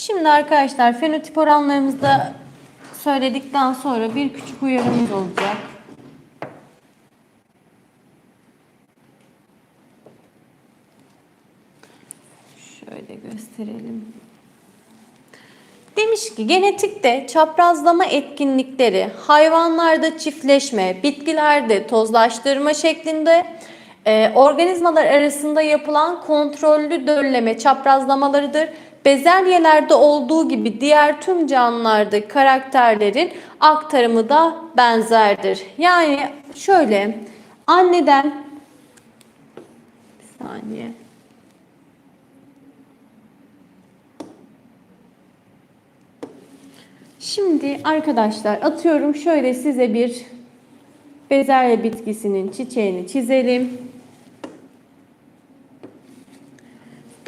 Şimdi arkadaşlar fenotip oranlarımızda söyledikten sonra bir küçük uyarımız olacak. Şöyle gösterelim. Demiş ki genetikte çaprazlama etkinlikleri hayvanlarda çiftleşme, bitkilerde tozlaştırma şeklinde e, organizmalar arasında yapılan kontrollü dölleme çaprazlamalarıdır. Bezelyelerde olduğu gibi diğer tüm canlılarda karakterlerin aktarımı da benzerdir. Yani şöyle anneden bir saniye. Şimdi arkadaşlar atıyorum şöyle size bir bezelye bitkisinin çiçeğini çizelim.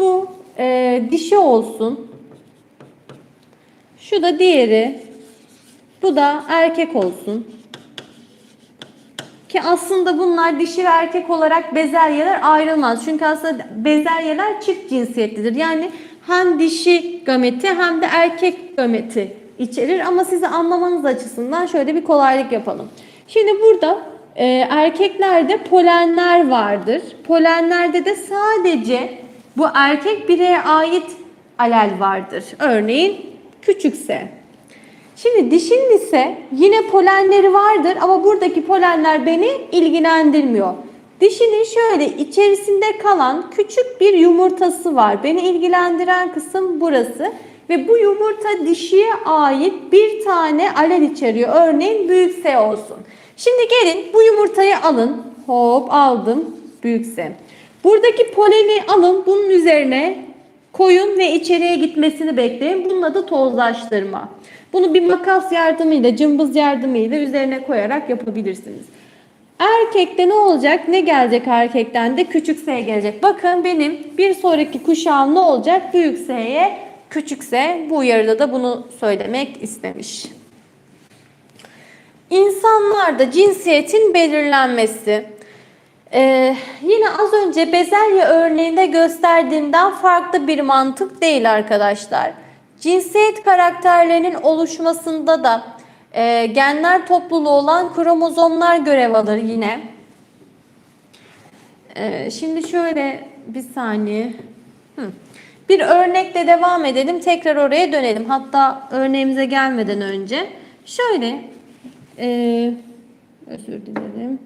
Bu e, dişi olsun. Şu da diğeri. Bu da erkek olsun. Ki aslında bunlar dişi ve erkek olarak bezelyeler ayrılmaz. Çünkü aslında bezelyeler çift cinsiyetlidir. Yani hem dişi gameti hem de erkek gameti içerir. Ama size anlamanız açısından şöyle bir kolaylık yapalım. Şimdi burada e, erkeklerde polenler vardır. Polenlerde de sadece bu erkek bireye ait alel vardır. Örneğin küçükse. Şimdi dişinin ise yine polenleri vardır ama buradaki polenler beni ilgilendirmiyor. Dişinin şöyle içerisinde kalan küçük bir yumurtası var. Beni ilgilendiren kısım burası. Ve bu yumurta dişiye ait bir tane alel içeriyor. Örneğin büyük S olsun. Şimdi gelin bu yumurtayı alın. Hop aldım büyük S. Buradaki poleni alın bunun üzerine koyun ve içeriye gitmesini bekleyin. Bunun adı tozlaştırma. Bunu bir makas yardımıyla, cımbız yardımıyla üzerine koyarak yapabilirsiniz. Erkekte ne olacak? Ne gelecek erkekten de? Küçük S gelecek. Bakın benim bir sonraki kuşağım ne olacak? Büyük S'ye küçük S. Bu uyarıda da bunu söylemek istemiş. İnsanlarda cinsiyetin belirlenmesi. Ee, yine az önce bezelye örneğinde gösterdiğimden farklı bir mantık değil arkadaşlar. Cinsiyet karakterlerinin oluşmasında da e, genler topluluğu olan kromozomlar görev alır yine. Ee, şimdi şöyle bir saniye. Hı. Bir örnekle devam edelim. Tekrar oraya dönelim. Hatta örneğimize gelmeden önce. Şöyle. E, özür dilerim.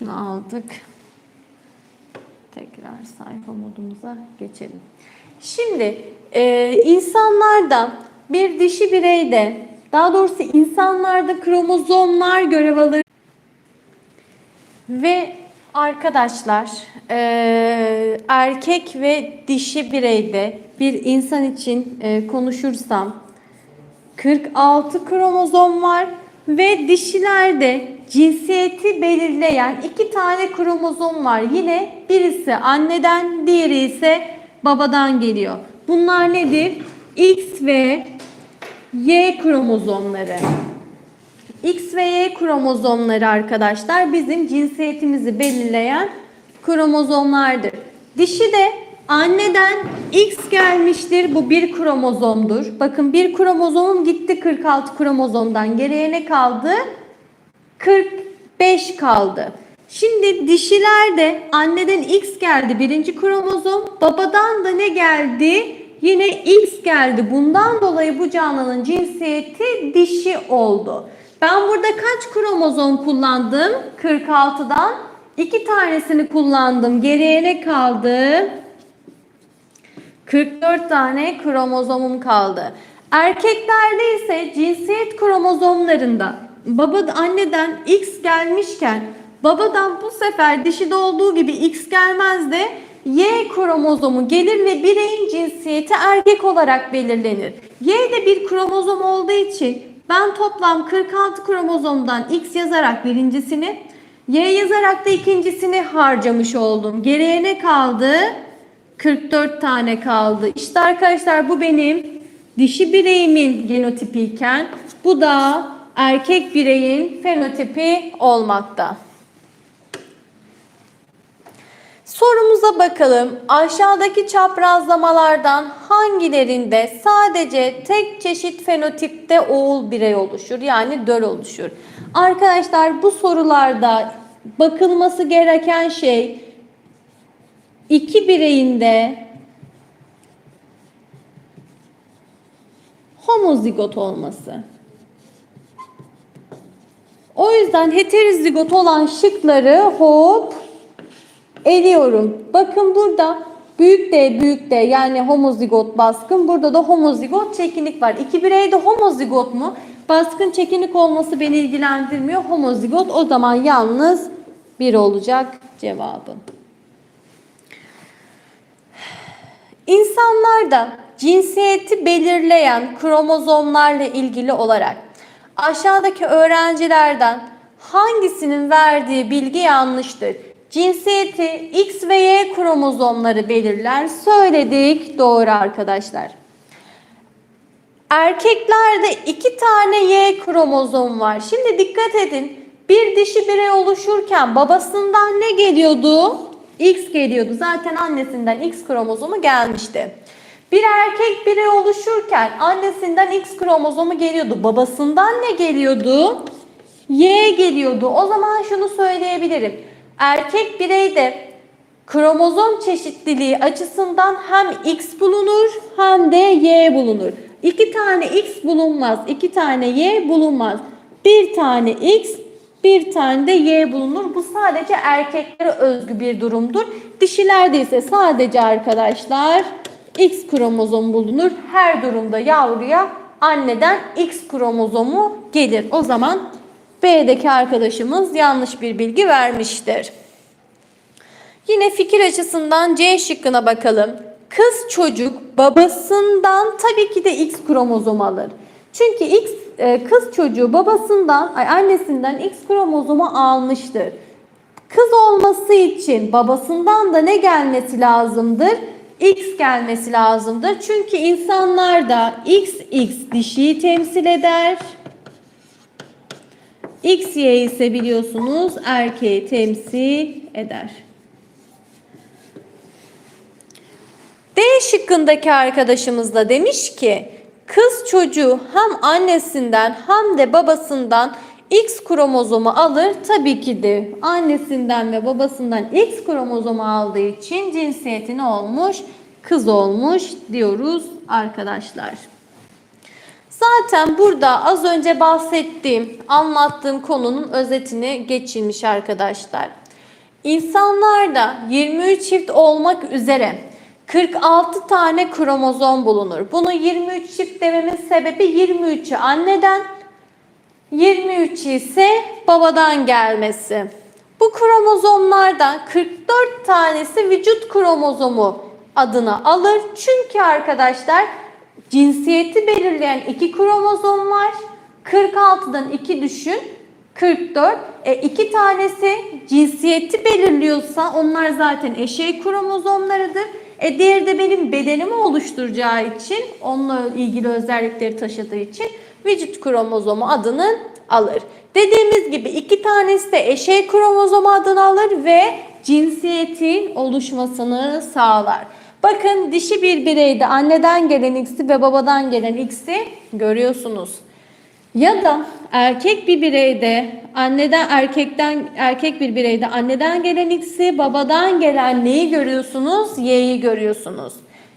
Şunu aldık. Tekrar sayfa modumuza geçelim. Şimdi e, insanlarda bir dişi bireyde daha doğrusu insanlarda kromozomlar görev alır. Ve arkadaşlar e, erkek ve dişi bireyde bir insan için e, konuşursam 46 kromozom var ve dişilerde cinsiyeti belirleyen iki tane kromozom var. Yine birisi anneden, diğeri ise babadan geliyor. Bunlar nedir? X ve Y kromozomları. X ve Y kromozomları arkadaşlar bizim cinsiyetimizi belirleyen kromozomlardır. Dişi de anneden X gelmiştir. Bu bir kromozomdur. Bakın bir kromozomum gitti 46 kromozomdan. Geriye ne kaldı? 45 kaldı. Şimdi dişilerde anneden X geldi birinci kromozom. Babadan da ne geldi? Yine X geldi. Bundan dolayı bu canlının cinsiyeti dişi oldu. Ben burada kaç kromozom kullandım? 46'dan. 2 tanesini kullandım. Geriye ne kaldı? 44 tane kromozomum kaldı. Erkeklerde ise cinsiyet kromozomlarında baba anneden X gelmişken babadan bu sefer dişide olduğu gibi X gelmez de Y kromozomu gelir ve bireyin cinsiyeti erkek olarak belirlenir. Y de bir kromozom olduğu için ben toplam 46 kromozomdan X yazarak birincisini, Y yazarak da ikincisini harcamış oldum. Geriye ne kaldı? 44 tane kaldı. İşte arkadaşlar bu benim dişi bireyimin genotipiyken bu da erkek bireyin fenotipi olmakta. Sorumuza bakalım. Aşağıdaki çaprazlamalardan hangilerinde sadece tek çeşit fenotipte oğul birey oluşur? Yani döl oluşur. Arkadaşlar bu sorularda bakılması gereken şey iki bireyinde homozigot olması. O yüzden heterozigot olan şıkları hop eliyorum. Bakın burada büyük D büyük D yani homozigot baskın. Burada da homozigot çekinik var. İki birey de homozigot mu? Baskın çekinik olması beni ilgilendirmiyor. Homozigot o zaman yalnız bir olacak cevabım. İnsanlarda cinsiyeti belirleyen kromozomlarla ilgili olarak aşağıdaki öğrencilerden hangisinin verdiği bilgi yanlıştır? Cinsiyeti X ve Y kromozomları belirler. Söyledik. Doğru arkadaşlar. Erkeklerde iki tane Y kromozom var. Şimdi dikkat edin. Bir dişi birey oluşurken babasından ne geliyordu? X geliyordu. Zaten annesinden X kromozomu gelmişti. Bir erkek birey oluşurken annesinden X kromozomu geliyordu. Babasından ne geliyordu? Y geliyordu. O zaman şunu söyleyebilirim. Erkek bireyde kromozom çeşitliliği açısından hem X bulunur hem de Y bulunur. İki tane X bulunmaz, iki tane Y bulunmaz. Bir tane X, bir tane de Y bulunur. Bu sadece erkeklere özgü bir durumdur. Dişilerde ise sadece arkadaşlar X kromozom bulunur. Her durumda yavruya anneden X kromozomu gelir. O zaman B'deki arkadaşımız yanlış bir bilgi vermiştir. Yine fikir açısından C şıkkına bakalım. Kız çocuk babasından tabii ki de X kromozom alır. Çünkü X kız çocuğu babasından, ay annesinden X kromozomu almıştır. Kız olması için babasından da ne gelmesi lazımdır? X gelmesi lazımdır. Çünkü insanlarda XX dişiyi temsil eder. XY ise biliyorsunuz erkeği temsil eder. D şıkkındaki arkadaşımız da demiş ki kız çocuğu hem annesinden hem de babasından X kromozomu alır. Tabii ki de annesinden ve babasından X kromozomu aldığı için cinsiyeti ne olmuş? Kız olmuş diyoruz arkadaşlar. Zaten burada az önce bahsettiğim, anlattığım konunun özetini geçilmiş arkadaşlar. İnsanlarda 23 çift olmak üzere 46 tane kromozom bulunur. Bunu 23 çift dememin sebebi 23'ü anneden, 23 ise babadan gelmesi. Bu kromozomlardan 44 tanesi vücut kromozomu adını alır. Çünkü arkadaşlar cinsiyeti belirleyen iki kromozom var. 46'dan 2 düşün. 44. E, iki tanesi cinsiyeti belirliyorsa onlar zaten eşey kromozomlarıdır. E diğeri de benim bedenimi oluşturacağı için, onunla ilgili özellikleri taşıdığı için vücut kromozomu adını alır. Dediğimiz gibi iki tanesi de eşey kromozomu adını alır ve cinsiyetin oluşmasını sağlar. Bakın dişi bir bireyde anneden gelen X'i ve babadan gelen X'i görüyorsunuz. Ya da erkek bir bireyde anneden erkekten erkek bir bireyde anneden gelen X'i babadan gelen neyi görüyorsunuz? Y'yi görüyorsunuz.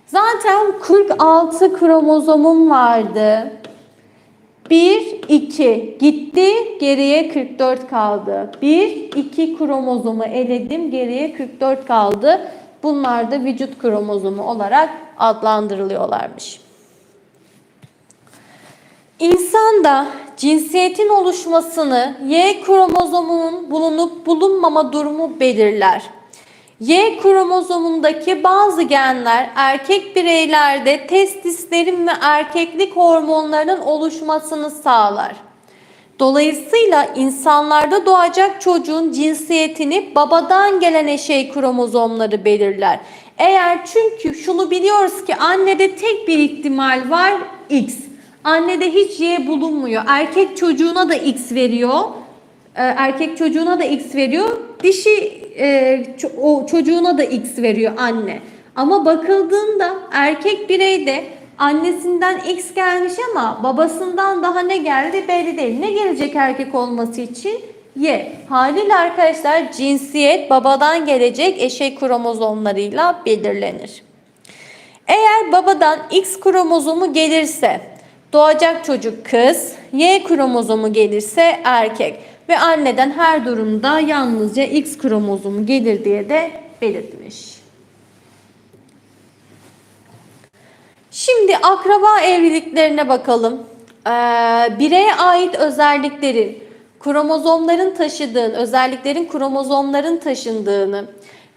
Zaten 46 kromozomum vardı. 1, 2 gitti geriye 44 kaldı. 1, 2 kromozomu eledim geriye 44 kaldı. Bunlar da vücut kromozomu olarak adlandırılıyorlarmış. İnsanda cinsiyetin oluşmasını Y kromozomunun bulunup bulunmama durumu belirler. Y kromozomundaki bazı genler erkek bireylerde testislerin ve erkeklik hormonlarının oluşmasını sağlar. Dolayısıyla insanlarda doğacak çocuğun cinsiyetini babadan gelen eşey kromozomları belirler. Eğer çünkü şunu biliyoruz ki annede tek bir ihtimal var X. Annede hiç Y bulunmuyor. Erkek çocuğuna da X veriyor. Ee, erkek çocuğuna da X veriyor. Dişi e, o çocuğuna da X veriyor anne. Ama bakıldığında erkek bireyde annesinden X gelmiş ama babasından daha ne geldi belli değil. Ne gelecek erkek olması için? Y. Haliyle arkadaşlar cinsiyet babadan gelecek eşek kromozomlarıyla belirlenir. Eğer babadan X kromozomu gelirse doğacak çocuk kız, Y kromozomu gelirse erkek ve anneden her durumda yalnızca X kromozomu gelir diye de belirtmiş. Şimdi akraba evliliklerine bakalım. Ee, bireye ait özelliklerin, kromozomların taşıdığını, özelliklerin kromozomların taşındığını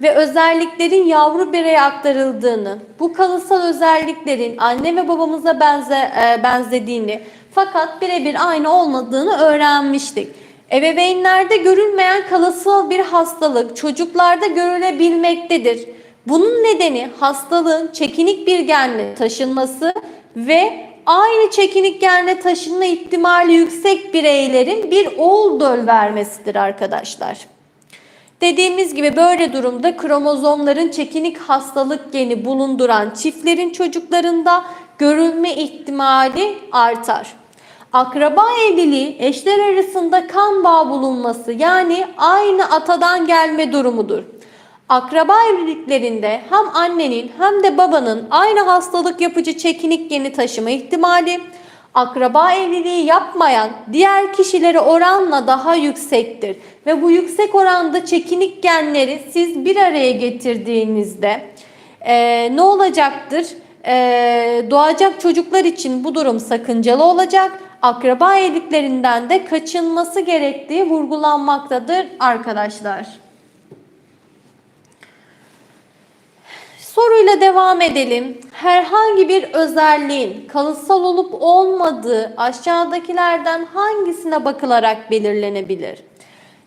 ve özelliklerin yavru bireye aktarıldığını, bu kalıtsal özelliklerin anne ve babamıza benze, e, benzediğini fakat birebir aynı olmadığını öğrenmiştik. Ebeveynlerde görülmeyen kalıtsal bir hastalık çocuklarda görülebilmektedir. Bunun nedeni hastalığın çekinik bir genle taşınması ve aynı çekinik genle taşınma ihtimali yüksek bireylerin bir oğul döl vermesidir arkadaşlar. Dediğimiz gibi böyle durumda kromozomların çekinik hastalık geni bulunduran çiftlerin çocuklarında görülme ihtimali artar. Akraba evliliği eşler arasında kan bağı bulunması yani aynı atadan gelme durumudur. Akraba evliliklerinde hem annenin hem de babanın aynı hastalık yapıcı çekinik geni taşıma ihtimali akraba evliliği yapmayan diğer kişilere oranla daha yüksektir. Ve bu yüksek oranda çekinik genleri siz bir araya getirdiğinizde eee, ne olacaktır? Eee, doğacak çocuklar için bu durum sakıncalı olacak. Akraba evliliklerinden de kaçınması gerektiği vurgulanmaktadır arkadaşlar. Soruyla devam edelim. Herhangi bir özelliğin kalıtsal olup olmadığı aşağıdakilerden hangisine bakılarak belirlenebilir?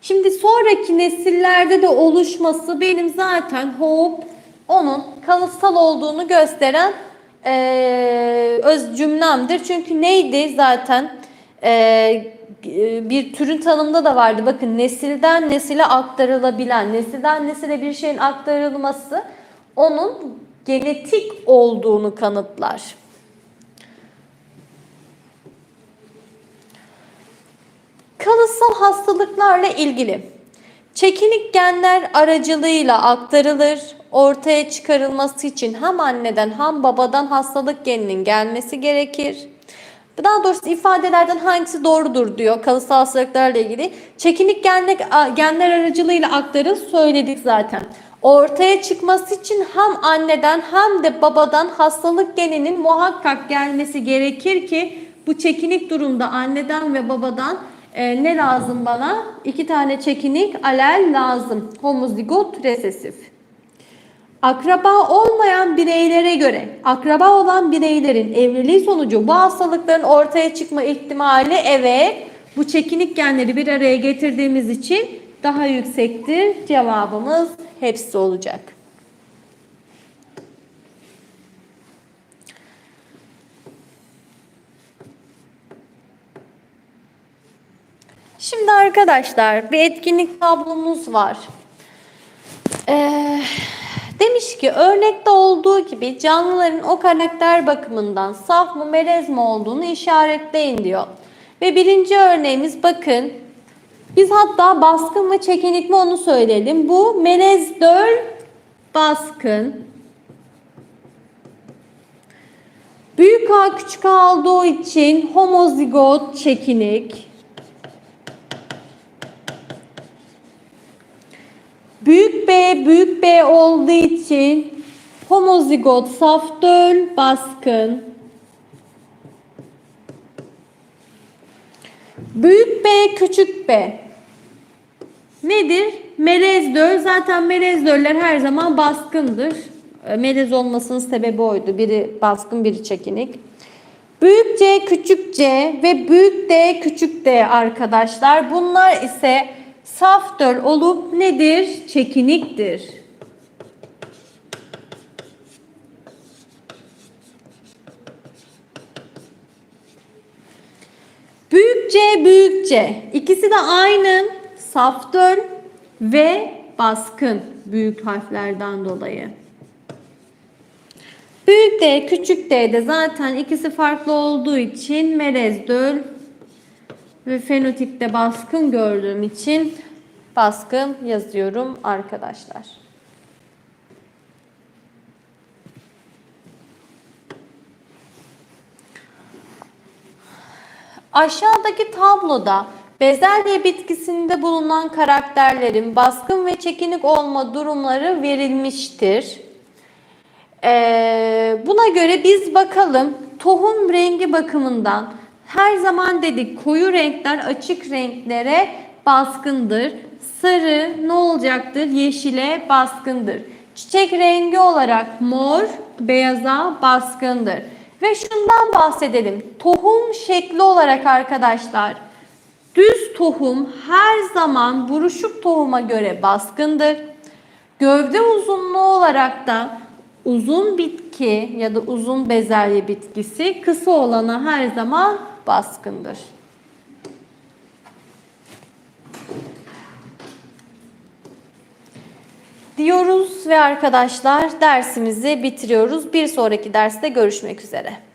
Şimdi sonraki nesillerde de oluşması benim zaten hop onun kalıtsal olduğunu gösteren eee, öz cümlemdir. Çünkü neydi zaten eee, bir türün tanımında da vardı. Bakın nesilden nesile aktarılabilen, nesilden nesile bir şeyin aktarılması onun genetik olduğunu kanıtlar. Kalıtsal hastalıklarla ilgili çekinik genler aracılığıyla aktarılır. Ortaya çıkarılması için hem anneden hem babadan hastalık geninin gelmesi gerekir. Daha doğrusu ifadelerden hangisi doğrudur diyor kalıtsal hastalıklarla ilgili. Çekinik genler, genler aracılığıyla aktarılır söyledik zaten. Ortaya çıkması için hem anneden hem de babadan hastalık geninin muhakkak gelmesi gerekir ki bu çekinik durumda anneden ve babadan e, ne lazım bana? İki tane çekinik alel lazım. Homozigot resesif. Akraba olmayan bireylere göre akraba olan bireylerin evliliği sonucu bu hastalıkların ortaya çıkma ihtimali evet bu çekinik genleri bir araya getirdiğimiz için daha yüksektir. Cevabımız hepsi olacak. Şimdi arkadaşlar bir etkinlik tablomuz var. Ee, demiş ki örnekte olduğu gibi canlıların o karakter bakımından saf mı melez mi olduğunu işaretleyin diyor. Ve birinci örneğimiz bakın biz hatta baskın mı çekinik mi onu söyleyelim. Bu melez döl baskın. Büyük A küçük A olduğu için homozigot çekinik. Büyük B büyük B olduğu için homozigot saf döl baskın. Büyük B küçük B nedir? Melez döl. Zaten melez döller her zaman baskındır. E, Melez olmasının sebebi oydu. Biri baskın biri çekinik. Büyük C küçük C ve büyük D küçük D arkadaşlar. Bunlar ise saf döl olup nedir? Çekiniktir. Küçük C, büyük C. İkisi de aynı. Saf döl ve baskın büyük harflerden dolayı. Büyük D, küçük D de zaten ikisi farklı olduğu için melez döl ve fenotipte baskın gördüğüm için baskın yazıyorum arkadaşlar. Aşağıdaki tabloda bezelye bitkisinde bulunan karakterlerin baskın ve çekinik olma durumları verilmiştir. Ee, buna göre biz bakalım tohum rengi bakımından her zaman dedik koyu renkler açık renklere baskındır. Sarı ne olacaktır? Yeşile baskındır. Çiçek rengi olarak mor beyaza baskındır. Ve şundan bahsedelim. Tohum şekli olarak arkadaşlar tohum her zaman buruşuk tohuma göre baskındır. Gövde uzunluğu olarak da uzun bitki ya da uzun bezelye bitkisi kısa olana her zaman baskındır. Diyoruz ve arkadaşlar dersimizi bitiriyoruz. Bir sonraki derste görüşmek üzere.